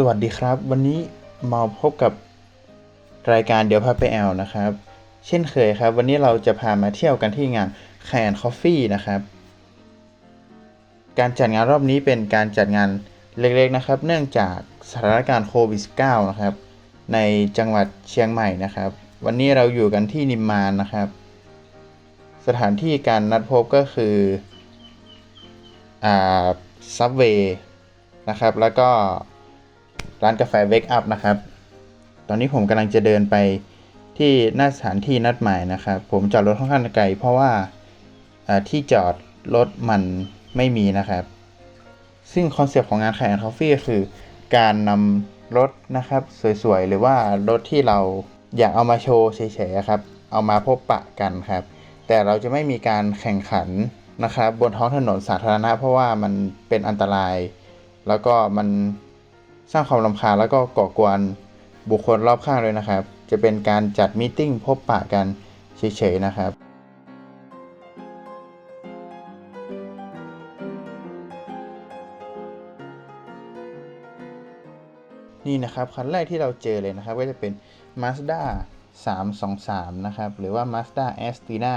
สวัสดีครับ วันนี้มาพบกับรายการเดี๋ยวพาไปแอลนะครับ เช่นเคยครับ วันนี้เราจะพามาเที่ยวกันที่งานแคนคอฟฟี่นะครับ การจัดงานรอบนี้เป็นการจัดงานเล็กๆนะครับ เนื่องจากสถานการณ์โควิด -19 นะครับ ในจังหวัดเชียงใหม่นะครับ วันนี้เราอยู่กันที่นิมมานนะครับ สถานที่การนัดพบก็คืออ่าซับเวย์นะครับ แล้วก็ ร้านกาแฟเวกอัพนะครับ ตอนนี้ผมกำลังจะเดินไปที่หน้าสถานที่นัดหมายนะครับ ผมจอดรถค่อนข้างไกลเพราะว่าที่จอดรถมันไม่มีนะครับ ซึ่งคอนเซปต์ของงานแข่งคอฟฟี่คือการนำรถนะครับ สวยๆ หรือว่ารถที่เราอยากเอามาโชว์เฉยๆครับ เอามาพบปะกันครับ แต่เราจะไม่มีการแข่งขันนะครับ บนท้องถนนสาธารณะ เพราะว่ามันเป็นอันตราย แล้วก็มัน สร้างความรำคาญแล้วก็ก่อกวนบุคคลรอบข้างเลยนะครับ จะเป็นการจัดมตติ팅พบปะกันเฉยๆนะครับนี่นะครับคันแรกที่เราเจอเลยนะครับ ก็จะเป็น Mazda 323 นะครับ หรือว่า Mazda a s t i n a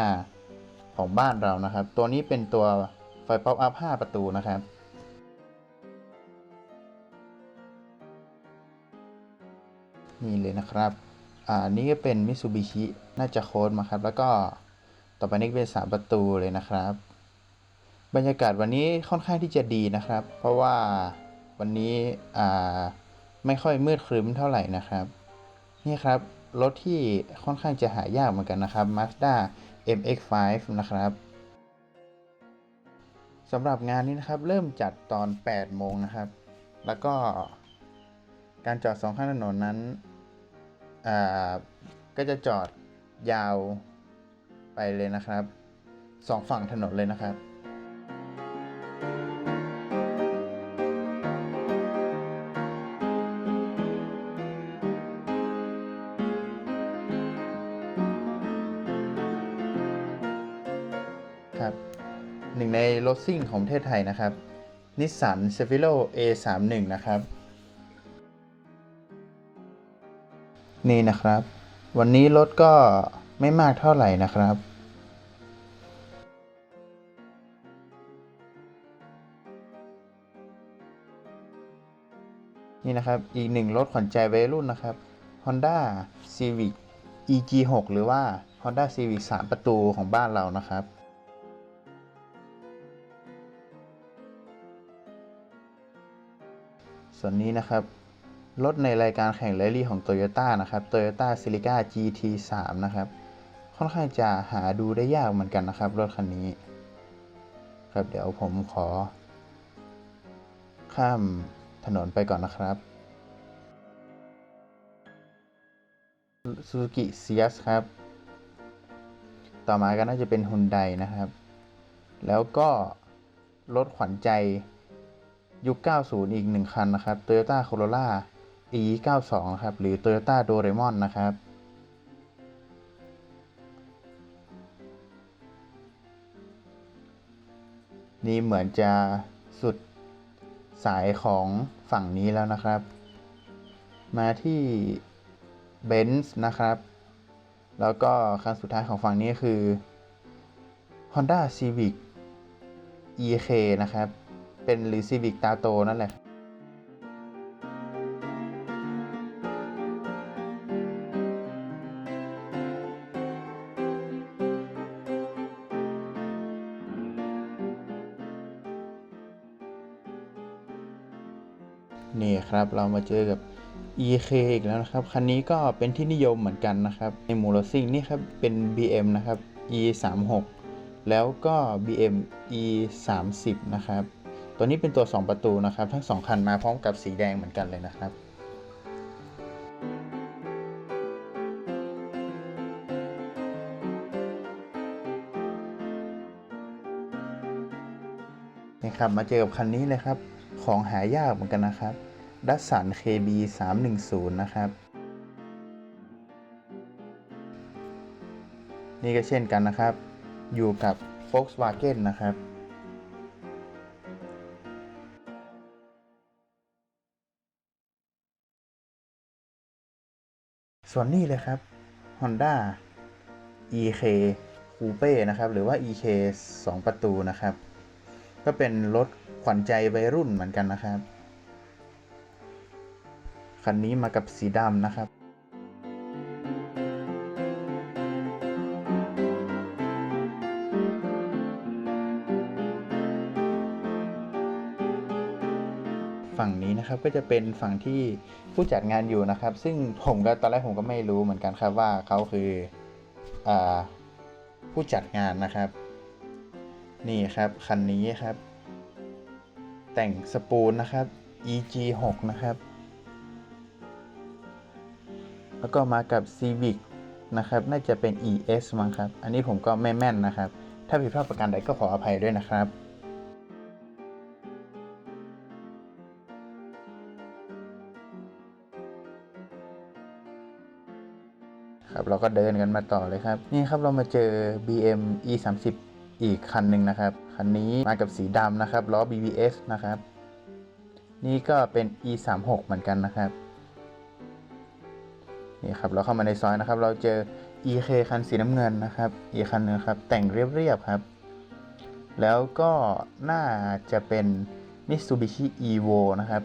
ของบ้านเรานะครับ ตัวนี้เป็นตัวไฟป๊อปอัพ 5 ประตูนะครับ นี่เลยนะครับอ่านี่ก็เป็น Mitsubishi น่าจะโค้ดมาครับ แล้วก็ต่อไปนี้เป็น3ประตูเลยนะครับ บรรยากาศวันนี้ค่อนข้างที่จะดีนะครับ เพราะว่าวันนี้อ่าไม่ค่อยมืดครึ้มเท่าไหร่นะครับ นี่ครับรถที่ค่อนข้างจะหายากเหมือนกันนะครับ Mazda MX-5 นะครับสำหรับงานนี้นะครับเริ่มจัดตอน 8 โมงนะครับ แล้วก็การจอดสองข้างถนนนั้น ก็จะจอดยาวไปเลยนะครับสองฝั่งถนนเลยนะครับ ครับ หนึ่งในรถซิ่งของประเทศไทยนะครับนิสสันเซฟิโล A31 นะครับ นี่นะครับ วันนี้รถก็ไม่มากเท่าไหร่นะครับ นี่นะครับอีกหนึ่งรถขวัญใจวัยรุ่นนะครับ Honda Civic EG6 หรือว่า Honda Civic 3 ประตูของบ้านเรานะครับส่วนนี้นะครับ รถในรายการแข่งแรลลี่ของ Toyota นะครับ Toyota Celica GT3 นะครับ ค่อนข้างจะหาดูได้ยากเหมือนกันนะครับ รถคันนี้ ครับเดี๋ยวผมขอ ข้ามถนนไปก่อนนะครับ Suzuki Ciaz ครับ ต่อมาก็น่าจะเป็น Hyundai นะครับ แล้วก็รถขวัญใจยุค 90 อีก 1 คันนะครับ Toyota Corolla E92 นะครับ หรือ Toyota Doraemon นะครับ นี่เหมือนจะสุดสายของฝั่งนี้แล้วนะครับ มาที่ Benz นะครับ แล้วก็คันสุดท้ายของฝั่งนี้คือ Honda Civic EK นะครับ เป็นหรือ Civic ตาโตนั่นแหละ นี่ครับ เรามาเจอกับ EK อีกแล้วนะครับ คันนี้ก็เป็นที่นิยมเหมือนกันนะครับ ในมูลซิ่งนี่ครับเป็น BM นะครับ E 3 6 แล้วก็ BM E 3 0 นะครับ ตัวนี้เป็นตัว 2 ประตูนะครับ ทั้ง 2 คันมาพร้อมกับสีแดงเหมือนกันเลยนะครับนะครับมาเจอกับคันนี้เลยครับ ของหายากเหมือนกันนะครับ ดัสสัน KB 310 นะครับ นี่ก็เช่นกันนะครับ อยู่กับ Volkswagen นะครับ ส่วนนี้เลยครับ Honda EK Coupe นะครับ หรือว่า EK 2 ประตูนะครับ ก็เป็นรถขวัญใจวัยรุ่นเหมือนกันนะครับ คันนี้มากับสีดำนะครับ ฝั่งนี้นะครับก็จะเป็นฝั่งที่ผู้จัดงานอยู่นะครับ ซึ่งผมก็ตอนแรกผมก็ไม่รู้เหมือนกันครับว่าเขาคืออผู้จัดงานนะครับ นี่ครับคันนี้ครับ แต่งสปูนนะครับ EG 6 นะครับ แล้วก็มากับ Civic นะครับ น่าจะเป็น ES มั้งครับ อันนี้ผมก็ไม่แม่นนะครับ ถ้าผิดพลาดประการใดก็ขออภัยด้วยนะครับครับเราก็เดินกันมาต่อเลยครับ นี่ครับเรามาเจอ BM E 3 0อีกคันหนึ่งนะครับ คันนี้มากับสีดำนะครับล้อ BBS นะครับ นี่ก็เป็น E 3 6เหมือนกันนะครับ นี่ครับเราเข้ามาในซอยนะครับ เราเจอ EK คันสีน้ำเงินนะครับอีกคันหนึงครับ แต่งเรียบๆครับ แล้วก็น่าจะเป็น Mitsubishi Evo นะครับ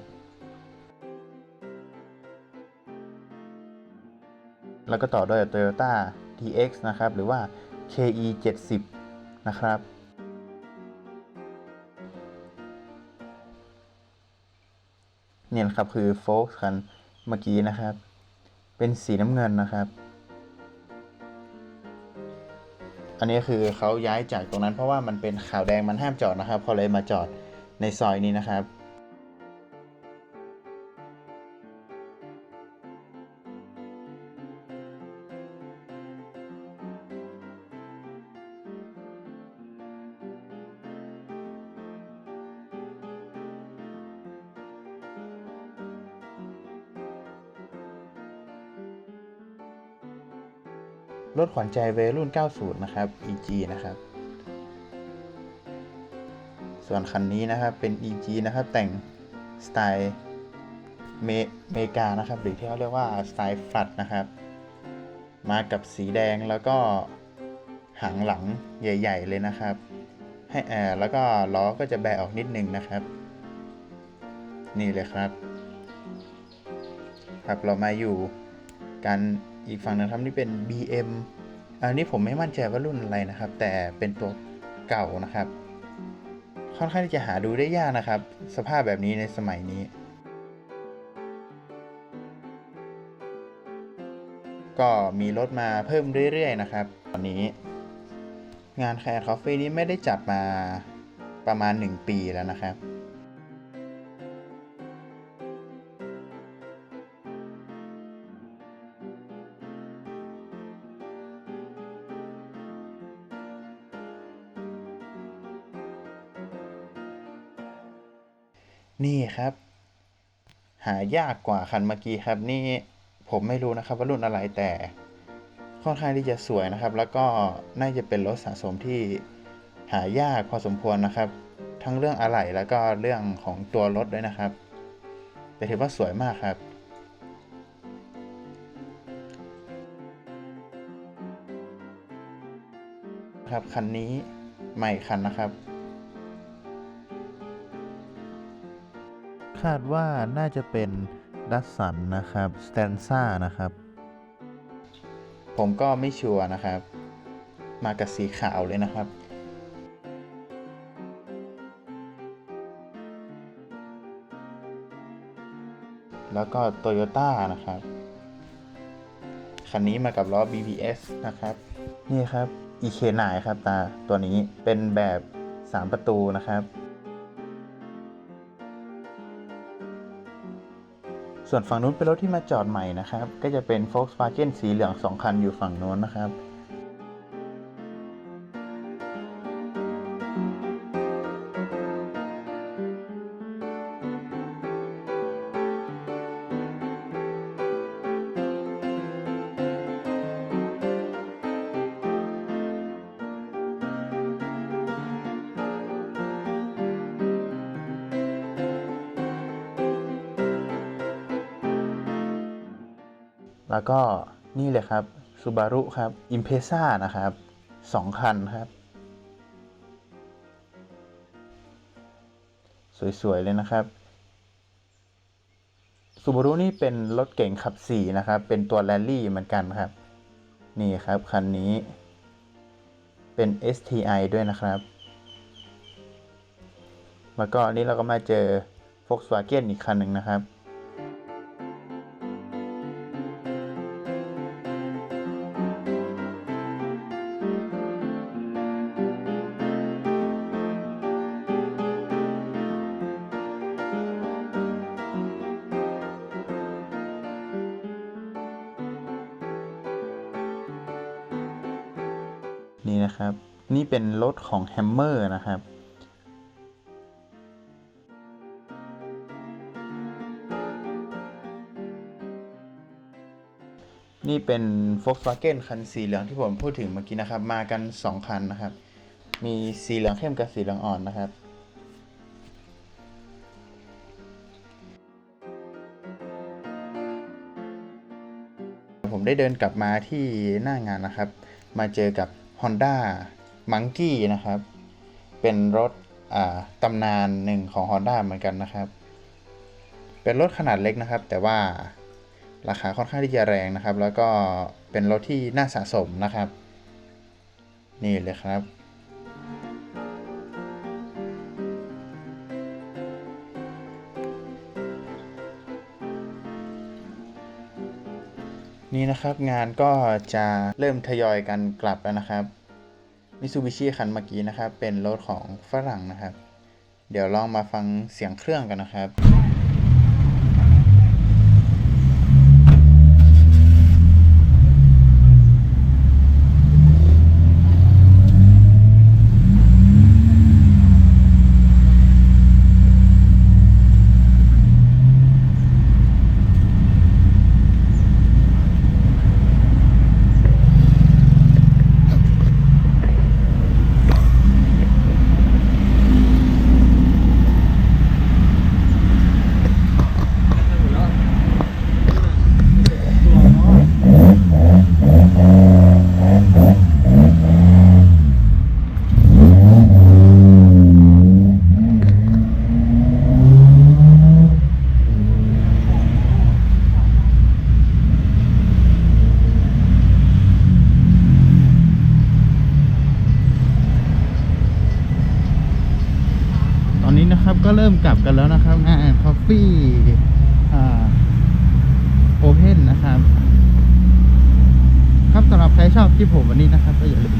แล้วก็ต่อด้วย Toyota TX นะครับ หรือว่า KE 70นะครับเนี่ยนะครับคือโฟล์คันเมื่อกี้นะครับ เป็นสีน้ำเงินนะครับ อันนี้คือเขาย้ายจากตรงนั้นเพราะว่ามันเป็นขาวแดงมันห้ามจอดนะครับเขาเลยมาจอดในซอยนี้นะครับ ขวัญใจเวยรุ่น 90 นะครับ EG นะครับ ส่วนคันนี้นะครับเป็น EG นะครับแต่งสไตล์เมเมกานะครับ หรือที่เขาเรียกว่าสไตล์ฟลัดนะครับ มากับสีแดงแล้วก็หางหลังใหญ่ ๆ เลยนะครับ ให้แอร์แล้วก็ล้อก็จะแบะออกนิดนึงนะครับ นี่เลยครับ ครับเรามาอยู่กันอีกฝั่งหนึงครับนี่เป็น BM อันนี้ผมไม่มั่นใจว่ารุ่นอะไรนะครับ แต่เป็นตัวเก่านะครับ ค่อนข้างที่จะหาดูได้ยากนะครับ สภาพแบบนี้ในสมัยนี้ ก็มีรถมาเพิ่มเรื่อยๆนะครับ ตอนนี้ งานแคร์คอฟฟี่นี้ไม่ได้จัดมาประมาณ 1 ปีแล้วนะครับ นี่ครับ หายากกว่าคันเมื่อกี้ครับ นี่ผมไม่รู้นะครับว่ารุ่นอะไรแต่ค่อนข้างที่จะสวยนะครับ แล้วก็น่าจะเป็นรถสะสมที่หายากพอสมควรนะครับ ทั้งเรื่องอะไหล่แล้วก็เรื่องของตัวรถด้วยนะครับ แต่ถือว่าสวยมากครับครับคันนี้ใหม่คันนะครับ คาดว่าน่าจะเป็นดัสสันนะครับสแตนซ่านะครับ ผมก็ไม่ชัวร์นะครับ มากับสีขาวเลยนะครับแล้วก็ Toyota นะครับ คันนี้มากับล้อ BBS นะครับ นี่ครับ EK9 ครับตา ตัวนี้เป็นแบบ 3 ประตูนะครับ ส่วนฝั่งนู้นเป็นรถที่มาจอดใหม่นะครับ ก็จะเป็น Volkswagen สีเหลือง 2 คันอยู่ฝั่งโน้นนะครับ แล้วก็นี่เลยครับ Subaru ครับ Impreza นะครับสองคันครับ สวย ๆ เลยนะครับ Subaru นี่เป็นรถเก่งขับ4นะครับ เป็นตัวแรลลี่เหมือนกันครับ นี่ครับ คันนี้ เป็น STI ด้วยนะครับ แล้วก็อันนี้เราก็มาเจอ Volkswagen อีกคันหนึ่งนะครับ นี่นะครับ นี่เป็นรถของ Hammer นะครับนี่เป็น Volkswagen คันสีเหลืองที่ผมพูดถึงเมื่อกี้นะครับ มากัน 2 คันนะครับ มีสีเหลืองเข้มกับสีเหลืองอ่อนนะครับ ผมได้เดินกลับมาที่หน้างานนะครับ มาเจอกับ Honda Monkey นะครับ เป็นรถตำนานหนึ่งของ Honda เหมือนกันนะครับ เป็นรถขนาดเล็กนะครับ แต่ว่าราคาค่อนข้างที่จะแรงนะครับ แล้วก็เป็นรถที่น่าสะสมนะครับ นี่เลยครับ นี่นะครับงานก็จะเริ่มทยอยกันกลับแล้วนะครับมิซูบิชิคันเมื่อกี้นะครับ เป็นรถของฝรั่งนะครับ เดี๋ยวลองมาฟังเสียงเครื่องกันนะครับ ตอนนี้นะครับก็เริ่มกลับกันแล้วนะครับงานคอฟฟี่โอเพนนะครับ ครับสำหรับใคร ชอบคลิปผมวันนี้นะครับ ก็อย่าลืม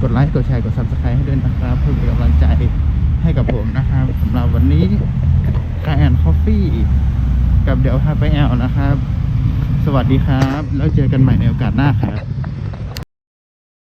กดไลค์กดแชร์กด subscribe ให้ด้วยนะครับ เพื่อเป็นกำลังใจให้กับผมนะครับสำหรับวันนี้กาแอนคอฟฟี่กับเดี๋ยวพาไปแอลนะครับ สวัสดีครับ แล้วเจอกันใหม่ในโอกาสหน้าครับ